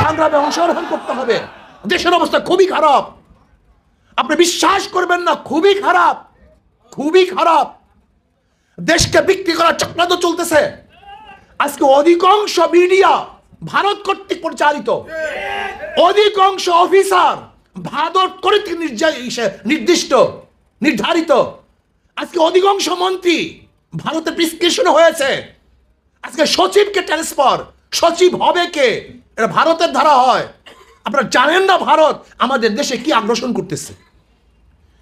সংগ্রামে অংশগ্রহণ করতে হবে। দেশের অবস্থা খুবই খারাপ। আপনি বিশ্বাস করবেন না, খুবই খারাপ খুবই খারাপ। দেশকে বিক্রি করার চক্রান্ত চলতেছে। আজকে অধিকাংশ মিডিয়া ভারত কর্তৃক পরিচালিত অধিকাংশ অফিসার ভারত কর্তৃক নির্দিষ্ট, নির্ধারিত। আজকে অধিকাংশ মন্ত্রী ভারতে প্রিসক্রিপশন হয়েছে। আজকে সচিবকে ট্রান্সফার সচিব হবে কে? এটা ভারতের ধারা হয়। আপনারা জানেন না ভারত আমাদের দেশে কি আগ্রাসন করতেছে?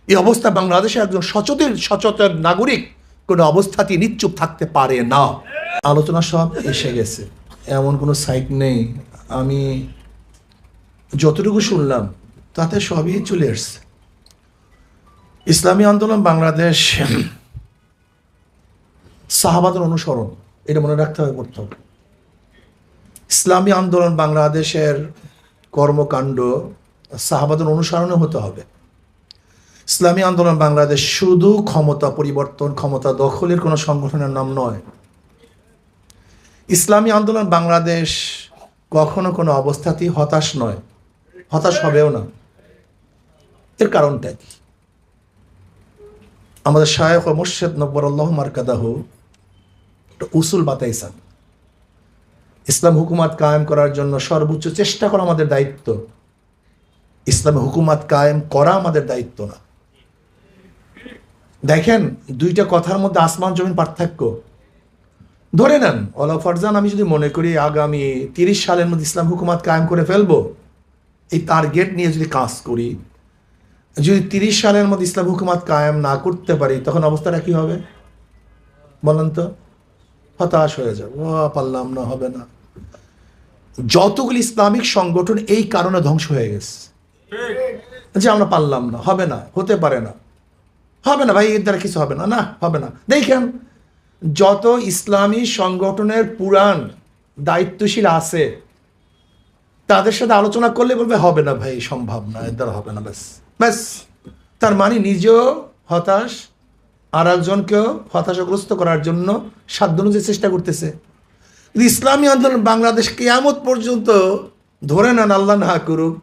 এই অবস্থা বাংলাদেশে একজন সচেতন সচেতন নাগরিক কোনো অবস্থাতেই নিশ্চুপ থাকতে পারে না। আলোচনা সব এসে গেছে। এমন কোনো সাইট নেই। আমি যতটুকু শুনলাম, তাতে সবই চলে এসছে। ইসলামী আন্দোলন বাংলাদেশ সাহাবাদের অনুসরণ, এটা মনে রাখতে হবে প্রথম। ইসলামী আন্দোলন বাংলাদেশের কর্মকাণ্ড সাহাবাদের অনুসরণে হতে হবে। ইসলামী আন্দোলন বাংলাদেশ শুধু ক্ষমতা পরিবর্তন, ক্ষমতা দখলের কোনো সংগঠনের নাম নয়। ইসলামী আন্দোলন বাংলাদেশ কখনো কোনো অবস্থাতেই হতাশ নয়, হতাশ হবেও না। এর কারণটা কি? আমাদের শায়ক ও মুর্শেদ নব্বর আল্লাহ মার্কাদাহু উসুল বাতাইসান ইসলাম হুকুমাত কায়েম করার জন্য সর্বোচ্চ চেষ্টা করা আমাদের দায়িত্ব। ইসলাম হুকুমাত কায়েম করা আমাদের দায়িত্ব না। দেখেন, দুইটা কথার মধ্যে আসমান জমিন পার্থক্য। ধরে নেন অলা ফরজান, আমি যদি মনে করি আগামী তিরিশ সালের মধ্যে ইসলাম হুকুমাত কায়েম করে ফেলব, এই টার্গেট নিয়ে যদি কাজ করি, যদি তিরিশ সালের মধ্যে ইসলাম হুকুমাত কায়েম না করতে পারি, তখন অবস্থাটা কি হবে? বলেন তো। হতাশ হয়ে যাবে ও পারলাম না, হবে না। যতগুলি ইসলামিক সংগঠন এই কারণে ধ্বংস হয়ে গেছে। যে আমরা পারলাম না, হবে না, হতে পারে না। হবে না ভাই, এর দ্বারা কিছু হবে না। না, হবে না। দেখেন, যত ইসলামী সংগঠনের পুরাণ দায়িত্বশীল আছে, তাদের সাথে আলোচনা করলে বলবে, হবে না ভাই, সম্ভব না, এর দ্বারা হবে না, ব্যাস। ব্যাস, তার মানে নিজেও হতাশ আর একজনকেও হতাশাগ্রস্ত করার জন্য সাধ্য অনুযায়ী চেষ্টা করতেছে। কিন্তু ইসলামী আন্দোলন বাংলাদেশ কেয়ামত পর্যন্ত ধরে নেন, আল্লাহ না করুক,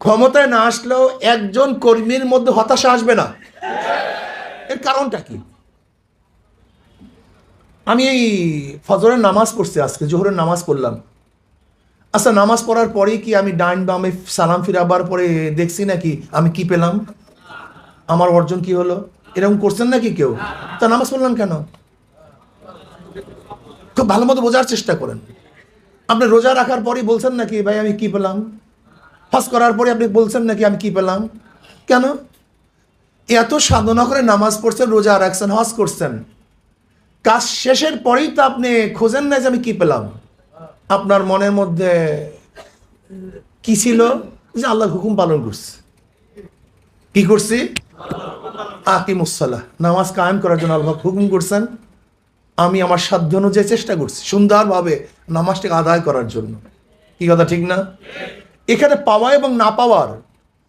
ক্ষমতায় না আসলেও একজন কর্মীর মধ্যে হতাশা আসবে না। এর কারণটা কি? আমি এই ফজরের নামাজ পড়ছি আজকে, জোহরের নামাজ পড়লাম। আচ্ছা নামাজ পড়ার পরেই কি আমি ডাইন বামে সালাম ফিরাবার পরে দেখছি নাকি আমি কি পেলাম? আমার অর্জন কি হলো? এরকম করছেন নাকি কেউ? তা নামাজ পড়লাম কেন? খুব ভালো মতো বোঝার চেষ্টা করেন। আপনি রোজা রাখার পরই বলছেন নাকি, ভাই, আমি কি পেলাম? হজ করার পরে আপনি বলছেন নাকি, আমি কি পেলাম? কেন? এত সাধনা করে নামাজ পড়ছেন, রোজা রাখছেন, হজ করছেন। কাজ শেষের পরেই তো আপনি খোঁজেন না যে আমি কি পেলাম। আপনার মনের মধ্যে কি ছিল? যে আল্লাহর হুকুম পালন করছে। কি করছি? আকিমুসাল্লাহ নামাজ কায়েম করার জন্য আল্লাহ হুকুম করছেন, আমি আমার সাধ্য অনুযায়ী চেষ্টা করছি, সুন্দরভাবে নামাজটাকে আদায় করার জন্য। কি কথা, ঠিক না? এখানে পাওয়া এবং না পাওয়ার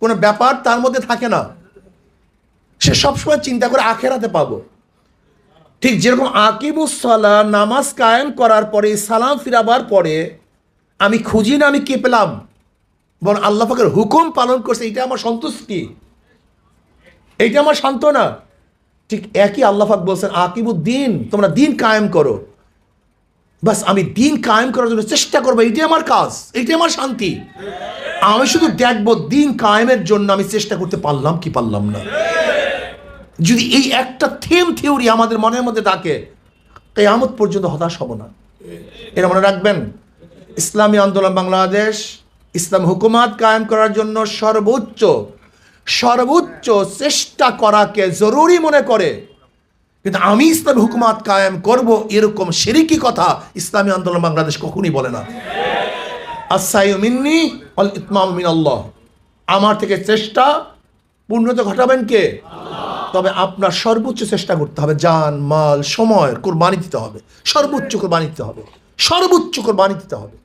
কোনো ব্যাপার তার মধ্যে থাকে না। সে সবসময় চিন্তা করে আখেরাতে পাবো। ঠিক যেরকম আকিবুসলা নামাজ কায়েম করার পরে, সালাম ফিরাবার পরে, আমি খুঁজি না আমি কে পেলাম। বরং আল্লাহ পাকের হুকুম পালন করছে, এটা আমার সন্তুষ্টি। এইটা আমার সান্ত্বনা। ঠিক একই আল্লাহাক বলছেন আকিবুদ্দিন তোমরা দিন কায়েম করো। বাস, আমি দিন কায়েম করার জন্য চেষ্টা করব, এইটাই আমার কাজ, এইটাই আমার শান্তি। আমি শুধু দেখব দিন কায়েমের জন্য আমি চেষ্টা করতে পারলাম কি পারলাম না। যদি এই একটা থিম থিওরি আমাদের মনের মধ্যে থাকে, কেয়ামত পর্যন্ত হতাশ হব না। এটা মনে রাখবেন, ইসলামী আন্দোলন বাংলাদেশ, ইসলাম হুকুমাত কায়েম করার জন্য সর্বোচ্চ সর্বোচ্চ চেষ্টা করাকে জরুরি মনে করে। কিন্তু আমি ইসলামী হুকুমাত কায়েম করব এরকম সেরিকি কথা ইসলামী আন্দোলন বাংলাদেশ কখনই বলে না। আসাইউ মিন্নি অল ইতমাম মিন আল্লাহ আমার থেকে চেষ্টা পূর্ণতা ঘটাবেন কে? তবে আপনার সর্বোচ্চ চেষ্টা করতে হবে। যান মাল, সময়, কোরবানি দিতে হবে। সর্বোচ্চ কোরবানি দিতে হবে। সর্বোচ্চ কোরবানি দিতে হবে।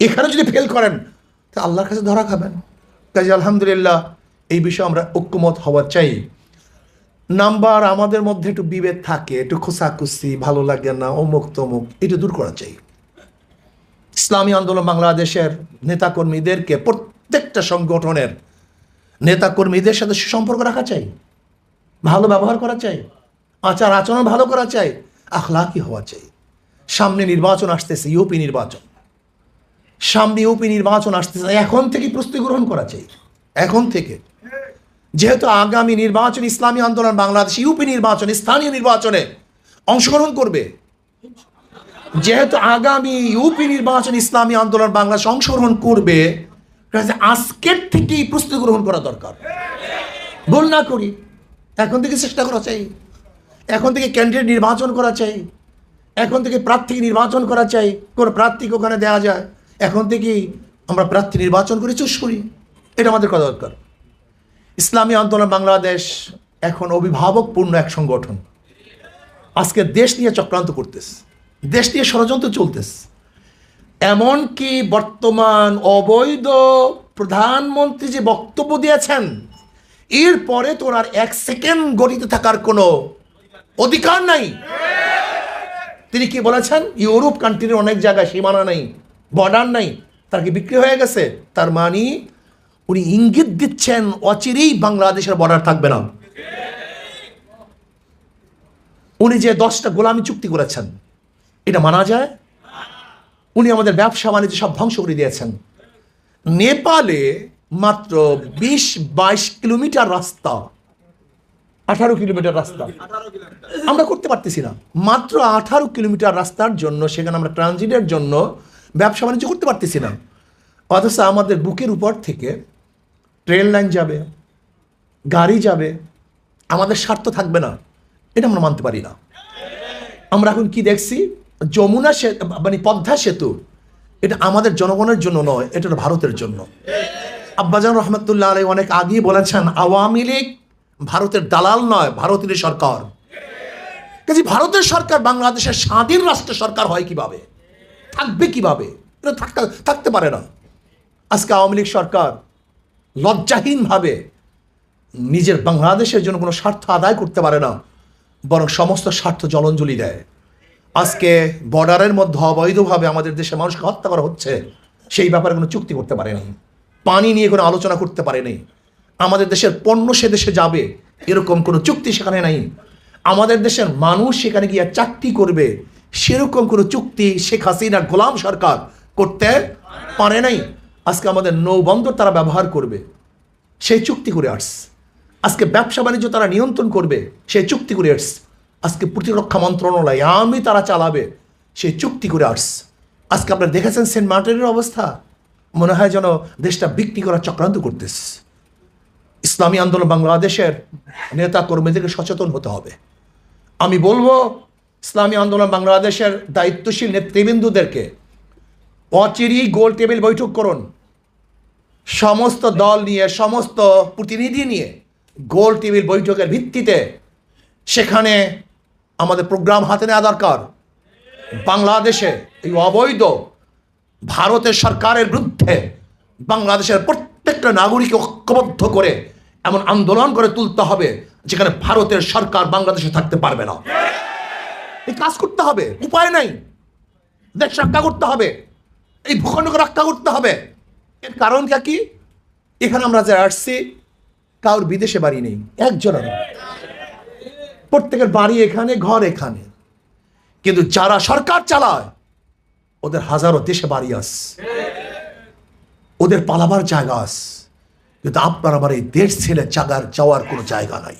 এখানে যদি ফেল করেন, তা আল্লাহর কাছে ধরা খাবেন। কাজে আলহামদুলিল্লাহ এই বিষয়ে আমরা ঐক্যমত হওয়া চাই। নাম্বার আমাদের মধ্যে একটু বিভেদ থাকে, একটু খোসাখুসি ভালো লাগে না, অমুক তমুক, এটা দূর করা চাই। ইসলামী আন্দোলন বাংলাদেশের নেতাকর্মীদেরকে প্রত্যেকটা সংগঠনের নেতাকর্মীদের সাথে সুসম্পর্ক রাখা চাই, ভালো ব্যবহার করা চাই, আচার আচরণ ভালো করা চাই, আখলাকি হওয়া চাই। সামনে নির্বাচন আসতেছে, ইউপি নির্বাচন। সামনে ইউপি নির্বাচন আসতেছে, এখন থেকে প্রস্তুতি গ্রহণ করা চাই, এখন থেকে। যেহেতু আগামী নির্বাচন ইসলামী আন্দোলন বাংলাদেশ, ইউপি নির্বাচন, স্থানীয় নির্বাচনে অংশগ্রহণ করবে। যেহেতু আগামী ইউপি নির্বাচন ইসলামী আন্দোলন বাংলাদেশ অংশগ্রহণ করবে আজকের থেকেই প্রস্তুতি গ্রহণ করা দরকার। ভুল না করি। এখন থেকে চেষ্টা করা চাই। এখন থেকে ক্যান্ডিডেট নির্বাচন করা চাই। এখন থেকে প্রার্থী নির্বাচন করা চাই। কোন প্রার্থীকে ওখানে দেওয়া যায়। এখন থেকেই আমরা প্রার্থী নির্বাচন করে চুষ করি। এটা আমাদের করা দরকার। ইসলামী আন্দোলন বাংলাদেশ এখন অভিভাবকপূর্ণ এক সংগঠন। আজকে দেশ নিয়ে চক্রান্ত করতেছে, দেশ নিয়ে ষড়যন্ত্র চলতেছে। এমনকি বর্তমান অবৈধ প্রধানমন্ত্রী যে বক্তব্য দিয়েছেন এরপরে তোর আর এক সেকেন্ড গড়িতে থাকার কোনো অধিকার নাই। তিনি কি বলেছেন? ইউরোপ কান্ট্রির অনেক জায়গায় সীমানা নেই বর্ডার নাই, তার কি বিক্রি হয়ে গেছে? তার মানে উনি ইঙ্গিত দিচ্ছেন অচিরেই বাংলাদেশের বর্ডার থাকবে না। উনি যে দশটা গোলামি চুক্তি করেছেন, এটা মানা যায়? উনি আমাদের ব্যবসা বাণিজ্য সব ধ্বংস করে দিয়েছেন। নেপালে মাত্র বিশ বাইশ কিলোমিটার রাস্তা, আঠারো কিলোমিটার রাস্তা। আমরা করতে পারতেছি না। মাত্র আঠারো কিলোমিটার রাস্তার জন্য, সেখানে আমরা ট্রানজিটের জন্য ব্যবসা বাণিজ্য করতে পারতেছি না। অথচ আমাদের বুকের উপর থেকে ট্রেন লাইন যাবে, গাড়ি যাবে, আমাদের স্বার্থ থাকবে না। এটা আমরা মানতে পারি না। আমরা এখন কি দেখছি? যমুনা সেতু মানে পদ্মা সেতু। এটা আমাদের জনগণের জন্য নয়, এটা ভারতের জন্য। আব্বাজান রহমতুল্লাহ আলাই অনেক আগেই বলেছেন, আওয়ামী লীগ ভারতের দালাল নয় ভারতের সরকার। কাজে ভারতের সরকার বাংলাদেশের স্বাধীন রাষ্ট্র সরকার হয় কীভাবে? থাকবে কীভাবে? এটা থাকতে পারে না। আজকে আওয়ামী লীগ সরকার লজ্জাহীনভাবে নিজের বাংলাদেশের জন্য কোনো স্বার্থ আদায় করতে পারে না, বরং সমস্ত স্বার্থ জলঞ্জলি দেয়। আজকে বর্ডারের মধ্যে অবৈধভাবে আমাদের দেশে মানুষকে হত্যা করা হচ্ছে, সেই ব্যাপারে কোনো চুক্তি করতে পারেনি। পানি নিয়ে কোনো আলোচনা করতে পারেনি। আমাদের দেশের পণ্য সে দেশে যাবে, এরকম কোনো চুক্তি সেখানে নাই। আমাদের দেশের মানুষ সেখানে গিয়ে চাকরি করবে, সেরকম কোনো চুক্তি শেখ হাসিনা গোলাম সরকার করতে পারে নাই। আজকে আমাদের নৌবন্দর তারা ব্যবহার করবে, সেই চুক্তি করে আসছে। আজকে ব্যবসা বাণিজ্য তারা নিয়ন্ত্রণ করবে, সেই চুক্তি করে আসছে। আজকে প্রতিরক্ষা মন্ত্রণালয় আমি তারা চালাবে, সেই চুক্তি করে আসছে। আজকে আপনারা দেখেছেন সেন্ট মার্টিনের অবস্থা? মনে হয় যেন দেশটা বিক্রি করার চক্রান্ত করতেছে। ইসলামী আন্দোলন বাংলাদেশের নেতা কর্মীদেরকে সচেতন হতে হবে। আমি বলব, ইসলামী আন্দোলন বাংলাদেশের দায়িত্বশীল নেতৃবৃন্দুদেরকে অচিরেই গোল টেবিল বৈঠক করুন। সমস্ত দল নিয়ে, সমস্ত প্রতিনিধি নিয়ে গোল টেবিল বৈঠকের ভিত্তিতে সেখানে আমাদের প্রোগ্রাম হাতে নেওয়া দরকার। বাংলাদেশে এই অবৈধ ভারতের সরকারের বিরুদ্ধে বাংলাদেশের প্রত্যেকটা নাগরিককে ঐক্যবদ্ধ করে এমন আন্দোলন করে তুলতে হবে, যেখানে ভারতের সরকার বাংলাদেশে থাকতে পারবে না। এই কাজ করতে হবে, উপায় নাই। দেশ রক্ষা করতে হবে, এই ভূখণ্ডকে রক্ষা করতে হবে। এর কারণটা কি? এখানে আমরা যে আসছি কারোর বিদেশে বাড়ি নেই, একজনের প্রত্যেকের বাড়ি এখানে, ঘর এখানে। কিন্তু যারা সরকার চালায়, ওদের হাজারো দেশে বাড়ি আস ওদের পালাবার জায়গা আস কিন্তু আপনার আমার এই দেশ ছেড়ে জাগার, যাওয়ার কোনো জায়গা নাই।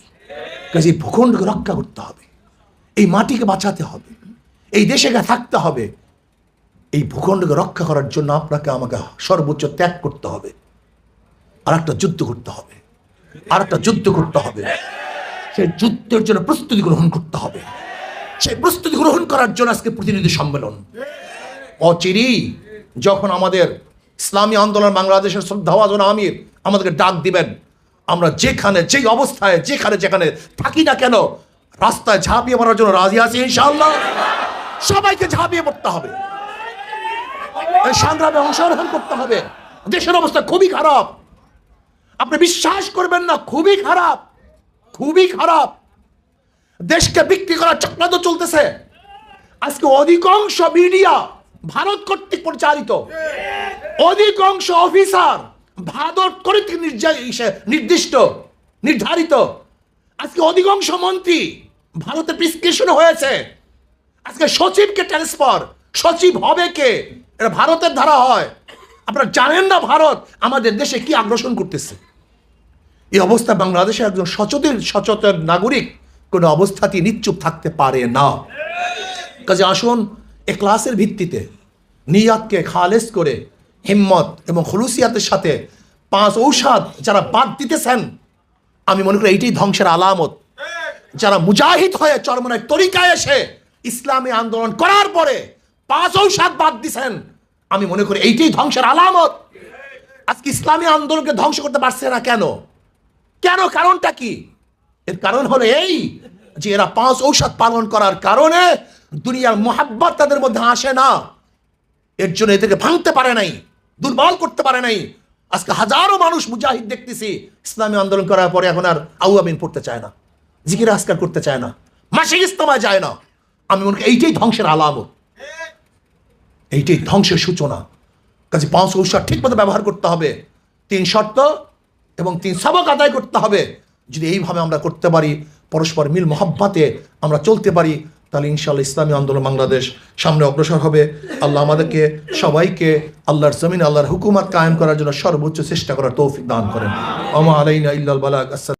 কাজে এই ভূখণ্ডকে রক্ষা করতে হবে। এই মাটিকে বাঁচাতে হবে। এই দেশে থাকতে হবে। এই ভূখণ্ডকে রক্ষা করার জন্য আপনাকে আমাকে সর্বোচ্চ ত্যাগ করতে হবে। আর একটা যুদ্ধ করতে হবে। আর একটা যুদ্ধ করতে হবে। সেই যুদ্ধের জন্য প্রস্তুতি গ্রহণ করতে হবে। সেই প্রস্তুতি গ্রহণ করার জন্য আজকে প্রতিনিধি সম্মেলন। অচিরেই যখন আমাদের ইসলামী আন্দোলন, বাংলাদেশের শ্রদ্ধাভাজন আমির আমাদেরকে ডাক দিবেন, আমরা যেখানে, যেই অবস্থায়, যেখানে যেখানে থাকি না কেন, রাস্তায় ঝাঁপিয়ে পড়ার জন্য রাজি আছি ইনশাআল্লাহ। সবাইকে ঝাঁপিয়ে পড়তে হবে। সংগ্রামে অংশগ্রহণ করতে হবে। দেশের অবস্থা খুবই খারাপ। আপনি বিশ্বাস করবেন না, খুবই খারাপ। খুবই খারাপ। দেশকে বিক্রি করার চক্রান্ত চলতেছে। আজকে অধিকাংশ মিডিয়া ভারত কর্তৃক পরিচালিত অধিকাংশ অফিসার ভারত কর্তৃক নির্দিষ্ট, নির্ধারিত। আজকে অধিকাংশ মন্ত্রী ভারতে প্রিসক্রিপশন হয়েছে। আজকে সচিবকে ট্রান্সফার সচিব হবে কে? এটা ভারতের ধারা হয়। আপনারা জানেন না ভারত আমাদের দেশে কি আগ্রাসন করতেছে। এই অবস্থা বাংলাদেশে একজন সচেতন সচেতন নাগরিক কোনো অবস্থাতেই নিশ্চুপ থাকতে পারে না। কাজে আসুন ক্লাসের ভিত্তিতে নিয়াতকে খালেস করে হিম্মত এবং খলুসিয়াতের সাথে পাঁচ ঔষধ যারা বাদ দিতেছেন, আমি মনে করি এইটাই ধ্বংসের আলামত। যারা মুজাহিদ হয়ে চরমনের তরিকায় এসে ইসলামী আন্দোলন করার পরে পাঁচ ঔষধ বাদ দিছেন। আমি মনে করি এইটাই ধ্বংসের আলামত। আজকে ইসলামী আন্দোলনকে ধ্বংস করতে পারছে না কেন? কেন? কারণটা কি? এর কারণ হলো এই যে এরা পাঁচ ঔষধ পালন করার কারণে দুনিয়ার মোহাব্বত তাদের মধ্যে আসে না। এর জন্য এদেরকে ভাঙতে পারে নাই, দুর্বল করতে পারে নাই। আজকে হাজারো মানুষ মুজাহিদ দেখতেছি ইসলামী আন্দোলন করার পরে এখন আর আউয়াবিন পড়তে চায় না, জিকির আসকার করতে চায় না, মাসিক ইস্তমায় যায় না। আমি মনে করি এইটাই ধ্বংসের আলামত। এইটাই ধ্বংসের সূচনা। কাজে পাঁচ ঔষধ ঠিকমতো ব্যবহার করতে হবে। তিন শর্ত এবং তিন সবক আদায় করতে হবে। যদি এইভাবে আমরা করতে পারি, পরস্পর মিল মোহাব্বাতে আমরা চলতে পারি, তাহলে ইনশাআল্লাহ ইসলামী আন্দোলন বাংলাদেশ সামনে অগ্রসর হবে। আল্লাহ আমাদেরকে, সবাইকে আল্লাহর জমিন আল্লাহর হুকুমাত কায়েম করার জন্য সর্বোচ্চ চেষ্টা করার তৌফিক দান করেন। আমা আলাইনা ইল্লাল বালাক আসসালাম